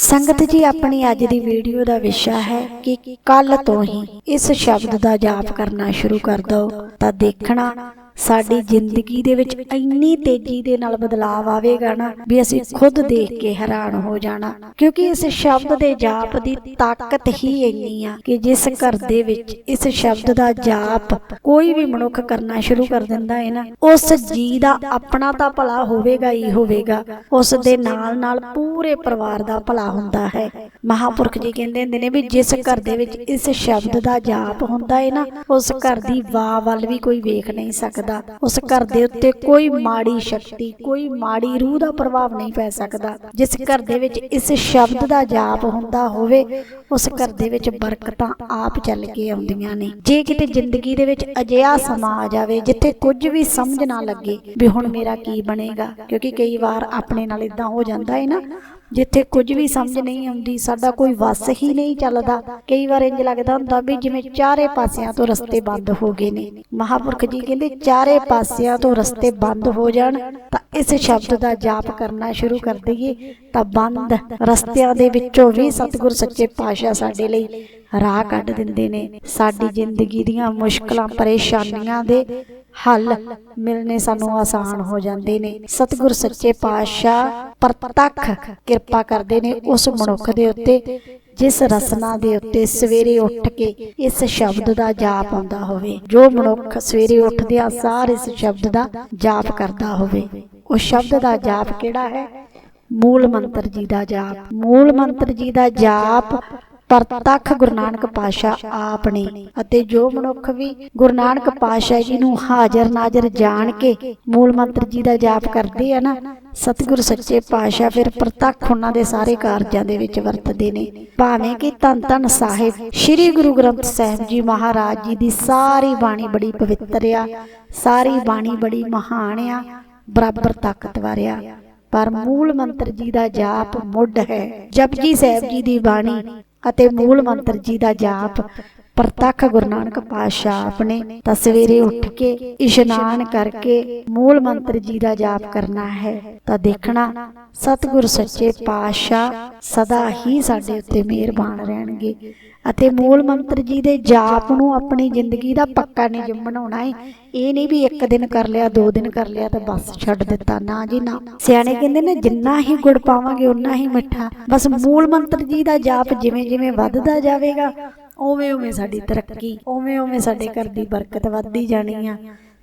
ਸੰਗਤ ਜੀ, ਆਪਣੀ ਅੱਜ ਦੀ ਵੀਡੀਓ ਦਾ ਵਿਸ਼ਾ ਹੈ ਕਿ ਕੱਲ ਤੋਂ ਹੀ ਇਸ ਸ਼ਬਦ ਦਾ ਜਾਪ ਕਰਨਾ ਸ਼ੁਰੂ ਕਰ ਦਿਓ। ਤਾਂ ਦੇਖਣਾ ਸਾਡੀ ਜ਼ਿੰਦਗੀ ਦੇ ਵਿੱਚ ਇੰਨੀ ਤੇਜ਼ੀ ਦੇ ਨਾਲ ਬਦਲਾਅ ਆਵੇਗਾ ਨਾ ਵੀ ਅਸੀਂ ਖੁਦ ਦੇਖ ਕੇ ਹੈਰਾਨ ਹੋ ਜਾਣਾ। ਕਿਉਂਕਿ ਇਸ ਸ਼ਬਦ ਦੇ ਜਾਪ ਦੀ ਤਾਕਤ ਹੀ ਇੰਨੀ ਆ ਕਿ ਜਿਸ ਘਰ ਦੇ ਵਿੱਚ ਇਸ ਸ਼ਬਦ ਦਾ ਜਾਪ ਕੋਈ ਵੀ ਮਨੁੱਖ ਕਰਨਾ ਸ਼ੁਰੂ ਕਰ ਦਿੰਦਾ ਹੈ ਨਾ। ਉਸ ਜੀ ਦਾ ਆਪਣਾ ਤਾਂ ਭਲਾ ਹੋਵੇਗਾ ਹੀ ਹੋਵੇਗਾ। ਉਸ ਦੇ ਨਾਲ ਨਾਲ ਪੂਰੇ ਪਰਿਵਾਰ ਦਾ ਭਲਾ ਹੁੰਦਾ ਹੈ। ਮਹਾਪੁਰਖ ਜੀ ਕਹਿੰਦੇ ਹੁੰਦੇ ਨੇ ਵੀ ਜਿਸ ਘਰ ਦੇ ਵਿੱਚ ਇਸ ਸ਼ਬਦ ਦਾ ਜਾਪ ਹੁੰਦਾ ਹੈ ਨਾ ਉਸ ਘਰ ਦੀ ਵਾਹ ਵੱਲ ਵੀ ਕੋਈ ਵੇਖ ਨਹੀਂ ਸਕਦਾ ਉਸ ਘਰ ਦੇ ਉੱਤੇ ਕੋਈ ਮਾੜੀ ਸ਼ਕਤੀ, ਕੋਈ ਮਾੜੀ ਰੂਹ ਦਾ ਪ੍ਰਭਾਵ ਨਹੀਂ ਪੈ ਸਕਦਾ। ਜਿਸ ਘਰ ਦੇ ਵਿੱਚ ਇਸ ਸ਼ਬਦ ਦਾ ਜਾਪ ਹੁੰਦਾ ਹੋਵੇ, ਉਸ ਘਰ ਦੇ ਵਿੱਚ ਬਰਕਤਾਂ ਆਪ ਚੱਲ ਕੇ ਆਉਂਦੀਆਂ ਨੇ। ਜੇ ਕਿਤੇ ਜ਼ਿੰਦਗੀ ਦੇ ਵਿੱਚ ਅਜਿਹਾ ਸਮਾਂ ਆ ਜਾਵੇ, ਜਿੱਥੇ ਕੁਝ ਵੀ ਸਮਝ ਨਾ ਲੱਗੇ ਵੀ ਹੁਣ ਮੇਰਾ ਕੀ ਬਣੇਗਾ, ਕਿਉਂਕਿ ਕਈ ਵਾਰ ਆਪਣੇ ਨਾਲ ਇਦਾਂ ਹੋ ਜਾਂਦਾ ਹੈ ਨਾ ਜਿੱਥੇ ਕੁਝ ਵੀ ਸਮਝ ਨਹੀਂ ਆਉਂਦੀ, ਸਾਡਾ ਕੋਈ ਵਸ ਹੀ ਨਹੀਂ ਚੱਲਦਾ। ਕਈ ਵਾਰ ਇੰਜ ਲੱਗਦਾ ਹੁੰਦਾ ਵੀ ਜਿਵੇਂ ਚਾਰੇ ਪਾਸਿਆਂ ਤੋਂ ਰਸਤੇ ਬੰਦ ਹੋ ਗਏ ਨੇ। ਮਹਾਪੁਰਖ ਜੀ ਕਹਿੰਦੇ, ਚਾਰੇ ਪਾਸਿਆਂ ਤੋਂ ਰਸਤੇ ਬੰਦ ਹੋ ਜਾਣ, ਤਾਂ ਇਸ ਸ਼ਬਦ ਦਾ ਜਾਪ ਕਰਨਾ ਸ਼ੁਰੂ ਕਰ ਦਈਏ, ਤਾਂ ਬੰਦ ਰਸਤਿਆਂ ਦੇ ਵਿੱਚੋਂ ਵੀ ਸਤਿਗੁਰ ਸੱਚੇ ਪਾਤਸ਼ਾਹ ਸਾਡੇ ਲਈ ਰਾਹ ਕੱਢ ਦਿੰਦੇ ਨੇ। ਸਾਡੀ ਜ਼ਿੰਦਗੀ ਦੀਆਂ ਮੁਸ਼ਕਲਾਂ, ਪਰੇਸ਼ਾਨੀਆਂ ਦੇ ਹੱਲ ਮਿਲਨੇ ਸਾਨੂੰ ਆਸਾਨ ਹੋ ਜਾਂਦੇ ਨੇ। ਸਤਿਗੁਰ ਸੱਚੇ ਪਾਤਸ਼ਾਹ ਪ੍ਰਤੱਖ ਕਿਰਪਾ ਕਰਦੇ ਨੇ ਉਸ ਮਨੁੱਖ ਦੇ ਉੱਤੇ, ਜਿਸ ਰਸਨਾ ਦੇ ਉੱਤੇ ਸਵੇਰੇ ਉੱਠ ਕੇ ਇਸ ਸ਼ਬਦ ਦਾ ਜਾਪ ਆਉਂਦਾ ਹੋਵੇ। ਜੋ ਮਨੁੱਖ ਸਵੇਰੇ ਉੱਠਦਿਆਂ ਸਾਰ ਇਸ ਸ਼ਬਦ ਦਾ ਜਾਪ ਕਰਦਾ ਹੋਵੇ। ਉਹ ਸ਼ਬਦ ਦਾ ਜਾਪ ਕਿਹੜਾ ਹੈ? ਮੂਲ ਮੰਤਰ ਜੀ ਦਾ ਜਾਪ। ਮੂਲ ਮੰਤਰ ਜੀ ਦਾ ਜਾਪ ਪ੍ਰਤੱਖ ਗੁਰੂ ਨਾਨਕ ਪਾਤਸ਼ਾਹ ਆਪ ਨੇ ਅਤੇ ਜੋ ਮਨੁੱਖ ਵੀ ਗੁਰੂ ਨਾਨਕ ਪਾਤਸ਼ਾਹ ਜੀ ਨੂੰ ਹਾਜ਼ਰ ਨਾਜ਼ਰ ਜਾਣ ਕੇ ਮੂਲ ਮੰਤਰ ਜੀ ਦਾ ਜਾਪ ਕਰਦੇ ਆ ਨਾ, ਸਤਿਗੁਰ ਸੱਚੇ ਪਾਤਸ਼ਾਹ ਫਿਰ ਪ੍ਰਤੱਖ ਉਹਨਾਂ ਦੇ ਸਾਰੇ ਕਾਰਜਾਂ ਦੇ ਵਿੱਚ ਵਰਤਦੇ ਨੇ। ਭਾਵੇਂ ਕਿ ਧੰਨ ਧੰਨ ਸਾਹਿਬ ਸ੍ਰੀ ਗੁਰੂ ਗ੍ਰੰਥ ਸਾਹਿਬ ਜੀ ਮਹਾਰਾਜ ਜੀ ਦੀ ਸਾਰੀ ਬਾਣੀ ਬੜੀ ਪਵਿੱਤਰ ਆ, ਸਾਰੀ ਬਾਣੀ ਬੜੀ ਮਹਾਨ ਆ, ਬਰਾਬਰ ਤਾਕਤਵਰ ਆ। ਪਰ ਮੂਲ ਮੰਤਰ ਜੀ ਦਾ ਜਾਪ ਮੁੱਢ ਹੈ। ਜਪਜੀ ਸਾਹਿਬ ਜੀ ਦੀ ਬਾਣੀ ਅਤੇ ਮੂਲ ਮੰਤਰ ਜੀ ਦਾ ਜਾਪ। ਪ੍ਰਤੱਖ ਗੁਰੂ ਨਾਨਕ ਪਾਤਸ਼ਾਹ ਆਪਣੇ ਤਾਂ ਸਵੇਰੇ ਉੱਠ ਕੇ ਇਸ਼ਨਾਨ ਕਰਕੇ ਮੂਲ ਮੰਤਰ ਜੀ ਦਾ ਜਾਪ ਕਰਨਾ ਹੈ, ਤਾਂ ਦੇਖਣਾ ਸਤਿਗੁਰ ਸੱਚੇ ਪਾਤਸ਼ਾਹ ਸਦਾ ਹੀ ਸਾਡੇ ਉੱਤੇ ਮਿਹਰਬਾਨ ਰਹਿਣਗੇ। ਅਤੇ ਮੂਲ ਮੰਤਰ ਜੀ ਦੇ ਜਾਪ ਨੂੰ ਆਪਣੀ ਜ਼ਿੰਦਗੀ ਦਾ ਪੱਕਾ ਨਿਯਮ ਬਣਾਉਣਾ ਹੈ ਇਹ ਨਹੀਂ ਵੀ ਇੱਕ ਦਿਨ ਕਰ ਲਿਆ ਦੋ ਦਿਨ ਕਰ ਲਿਆ ਤਾਂ ਬਸ ਛੱਡ ਦਿੱਤਾ। ਨਾ ਜੀ ਨਾ। ਸਿਆਣੇ ਕਹਿੰਦੇ ਨੇ ਜਿੰਨਾ ਹੀ ਗੁੜ ਪਾਵਾਂਗੇ ਉਨਾ ਹੀ ਮਿੱਠਾ। ਬਸ ਮੂਲ ਮੰਤਰ ਜੀ ਦਾ ਜਾਪ ਜਿਵੇਂ ਜਿਵੇਂ ਵੱਧਦਾ ਜਾਵੇਗਾ ਉਵੇਂ ਉਵੇਂ ਸਾਡੀ ਤਰੱਕੀ ਉਵੇਂ ਉਵੇਂ ਸਾਡੇ ਘਰ ਦੀ ਬਰਕਤ ਵੱਧਦੀ ਜਾਣੀ ਆ।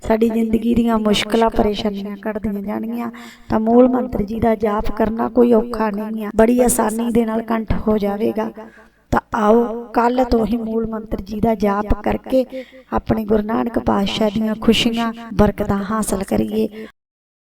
ਸਾਡੀ ਜ਼ਿੰਦਗੀ ਦੀਆਂ ਮੁਸ਼ਕਲਾਂ ਪਰੇਸ਼ਾਨੀਆਂ ਕੱਢਦੀਆਂ ਜਾਣਗੀਆਂ। ਤਾਂ ਮੂਲ ਮੰਤਰ ਜੀ ਦਾ ਜਾਪ ਕਰਨਾ ਕੋਈ ਔਖਾ ਨਹੀਂ ਆ। ਬੜੀ ਆਸਾਨੀ ਦੇ ਨਾਲ ਕੰਠ ਹੋ ਜਾਵੇਗਾ। ਤਾਂ ਆਓ ਕੱਲ ਤੋਂ ਹੀ ਮੂਲ ਮੰਤਰ ਜੀ ਦਾ ਜਾਪ ਕਰਕੇ ਆਪਣੇ ਗੁਰੂ ਨਾਨਕ ਪਾਤਸ਼ਾਹ ਦੀਆਂ ਖੁਸ਼ੀਆਂ, ਬਰਕਤਾਂ ਹਾਸਲ ਕਰੀਏ।